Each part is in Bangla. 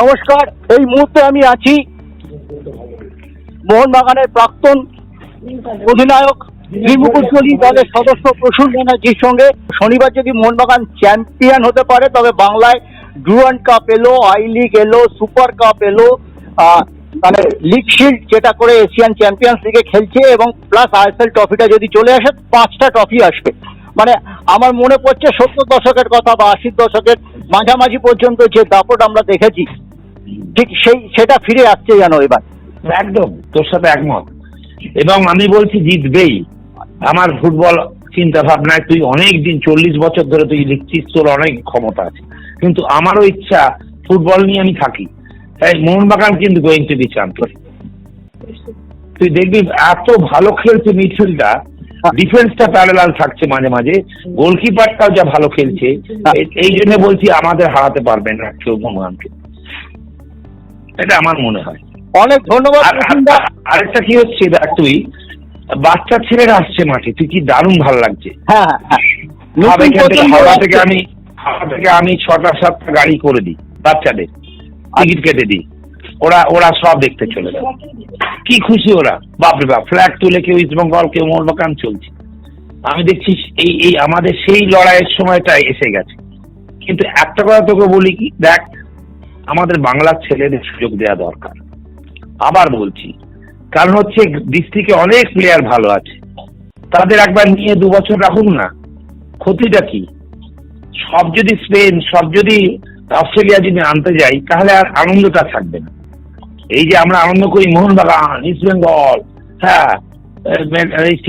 নমস্কার, এই মুহূর্তে আমি আছি মোহনবাগানের প্রাক্তন অধিনায়ক নির্মুকুজ্জ্বলী দলের সদস্য প্রসূন ব্যানার্জির সঙ্গে। শনিবার যদি মোহনবাগান চ্যাম্পিয়ন হতে পারে, তবে বাংলায় ডুরান্ড কাপ এলো, আই লিগ এলো, সুপার কাপ এলো মানে লিগ শিল্ড যেটা করে এশিয়ান চ্যাম্পিয়ন্স লিগে খেলছে এবং প্লাস আইএসএল ট্রফিটা যদি চলে আসে, পাঁচটা ট্রফি আসবে। মানে আমার মনে পড়ছে সত্তর দশকের কথা বা আশির দশকের মাঝামাঝি পর্যন্ত যে দাপট আমরা দেখেছি, ঠিক সেই, সেটা ফিরে আসছে যেন এবার। একদম, তোর সাথে একমত। এবং আমি বলছি জিতবেই। আমার ফুটবল চিন্তা ভাবনায় তুই অনেক দিন চল্লিশ বছর ধরে তুই লিখছিস, তোর অনেক ক্ষমতা আছে। কিন্তু আমারও ইচ্ছা, ফুটবল নিয়ে আমি থাকি। তাই মোহনবাগান কিন্তু গোয়িং টু বি তুই দেখবি, এত ভালো খেলছে মিডফিল্ডটা ডিফেন্সটা প্যারালাল থাকছে মাঝে মাঝে। গোলকিপারটাও যা ভালো খেলছে। এই জন্য বলছি আমাদের হারাতে পারবেন না কেউ মোহনবাগানকে এটা আমার মনে হয়। অনেক ধন্যবাদ আরেকটা কি হচ্ছে দেখ তুই? বাচ্চা ছেলেরা আসছে মাঠে তুই কি দারুণ ভালো লাগছে। হ্যাঁ হ্যাঁ হ্যাঁ। হাওড়া থেকে-। আমি হাওড়া থেকে আমি ছটা সাতটা গাড়ি করে দিই বাচ্চাদের। টিকিট কেটে দিই। ওরা ওরা সব দেখতে চলে যায়। কি খুশি ওরা? বাপরে বাপ ফ্ল্যাগ তুলে কেউ ইস্ট বেঙ্গল কেউ মোহনবাগান চলছে। আমি দেখছি এই এই আমাদের সেই লড়াইয়ের সময়টা এসে গেছে। কিন্তু একটা কথা তোকে বলি কি, দেখ, আমাদের বাংলার ছেলেদের সুযোগ দেওয়া দরকার। আবার বলছি, কারণ হচ্ছে ডিস্ট্রিক্টে অনেক প্লেয়ার ভালো আছে। তাদের একবার নিয়ে দু বছর রাখুন না। ক্ষতিটা কি? সব যদি স্পেন সব যদি অস্ট্রেলিয়া যদি আনতে যাই, তাহলে আর আনন্দটা থাকবে না। এই যে আমরা আনন্দ করি মোহনবাগান ইস্ট বেঙ্গল হ্যাঁ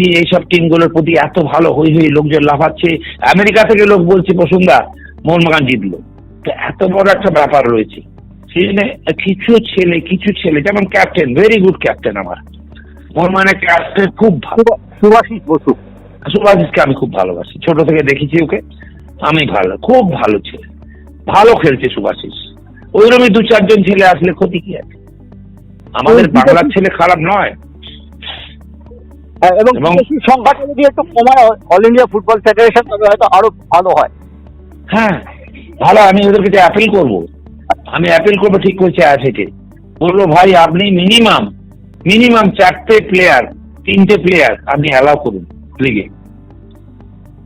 এইসব টিমগুলোর প্রতি এত ভালো হই হই লোকজন লাফাচ্ছে। আমেরিকা থেকে লোক বলছে পছন্দা মোহনবাগান জিতলো। তো এত বড় একটা ব্যাপার রয়েছে। সেই জন্য কিছু ছেলে কিছু ছেলে যেমন ক্যাপ্টেন ভেরি গুড ক্যাপ্টেন আমার। মোহনবাগানের ক্যাপ্টেন খুব ভালো। সুভা- সুভাষিস বসু। সুভাষিসকে আমি খুব ভালোবাসি। ছোট থেকে দেখেছি ওকে। আমি ভালো খুব ভালো ছেলে। ভালো খেলছে সুভাষিস ওইরকমই দু চারজন ছেলে আসলে ক্ষতি কি আছে? আমাদের বাংলার ছেলে খারাপ নয়। হ্যাঁ, এবং সংখ্যাটা যদি একটু কমায় অল ইন্ডিয়া ফুটবল ফেডারেশন তবে হয়তো আরও ভালো হয়। হ্যাঁ ভালো আমি ওদের কাছে অ্যাপিল করব। আমি অ্যাপিল করব ঠিক করছি থেকে। বলব ভাই আপনি মিনিমাম মিনিমাম চারটে প্লেয়ার তিনটে প্লেয়ার আপনি অ্যালাউ করুন লিগে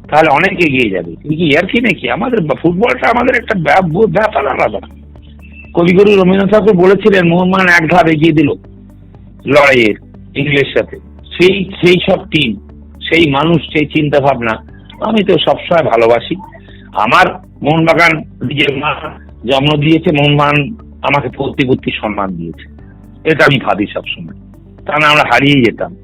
তাহলে অনেক এগিয়ে যাবে। কিন্তু কি আর কি নাকি? আমাদের ফুটবলটা আমাদের একটা ব্যা- ব্যাপার আলাদা। কবিগুরু রবীন্দ্রনাথ ঠাকুর বলেছিলেন, মোহনবাগান এক ধাপ এগিয়ে দিল লড়াইয়ের ইংলিশের সাথে। সেই সেই সব টিম, সেই মানুষ, সেই চিন্তা ভাবনা, আমি তো সবসময় ভালোবাসি। আমার মোহনবাগান নিজের মা জন্ম দিয়েছে, মোহনবাগান আমাকে প্রতিপত্তি সম্মান দিয়েছে। এটা আমি ভাবি সবসময়। তা না আমরা হারিয়ে যেতাম।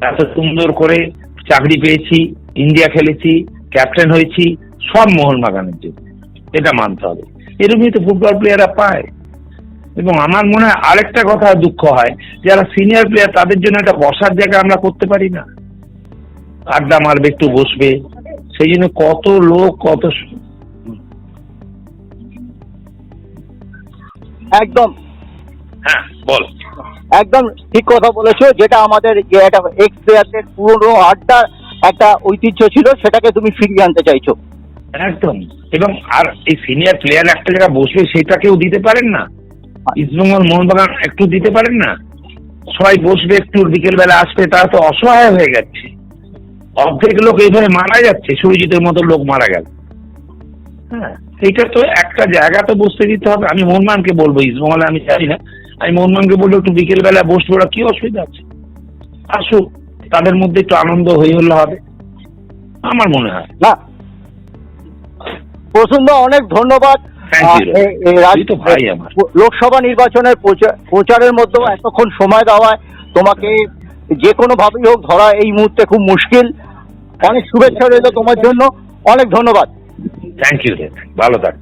এত সুন্দর করে চাকরি পেয়েছি, ইন্ডিয়া খেলেছি, ক্যাপ্টেন হয়েছি, সব মোহনবাগানের জন্য। এটা মানতে হবে। এরকমই তো ফুটবল প্লেয়াররা পায়। এবং আমার মনে হয় আরেকটা কথা দুঃখ হয় যারা সিনিয়র প্লেয়ার তাদের জন্য একটা বসার জায়গা আমরা করতে পারি না। আড্ডা মারবে একটু বসবে। সেই জন্য কত লোক কত একদম। হ্যাঁ বল। একদম ঠিক কথা বলেছ যেটা আমাদের যে একটা এক্স প্লেয়ারদের পুরনো আড্ডা একটা ঐতিহ্য ছিল সেটাকে তুমি ফিরিয়ে আনতে চাইছো। একদম। এবং আর এই সিনিয়র প্লেয়ার একটা জায়গা বসবে সেটা কেউ দিতে পারেন না? ইস্টবেঙ্গল মোহনবাগান একটু দিতে পারেন না? সবাই বসবে একটু বিকেল বেলা আসবে, তারা তো অসহায় হয়ে যাচ্ছে অর্ধেক লোক এইভাবে মারা যাচ্ছে, সুরজিতের মতো লোক মারা গেল। হ্যাঁ এইটা তো একটা জায়গা তো বসতে দিতে হবে। আমি মোহনবাগানকে বলব ইস্টবেঙ্গলে আমি জানি না। আমি মোহনবাগানকে বলব, একটু বিকেল বেলা বসবে, ওরা কি অসুবিধা আছে? আসুক, তাদের মধ্যে একটু আনন্দ হয়ে হলে হবে। আমার মনে হয়। না প্রসন্ন অনেক ধন্যবাদ। লোকসভা নির্বাচনের প্রচার- প্রচারের মধ্যে এতক্ষণ সময় দেওয়ায় তোমাকে যে কোনো ভাবেই হোক ধরা এই মুহূর্তে খুব মুশকিল। অনেক শুভেচ্ছা রইল তোমার জন্য। অনেক ধন্যবাদ। থ্যাংক ইউ ভালো থাক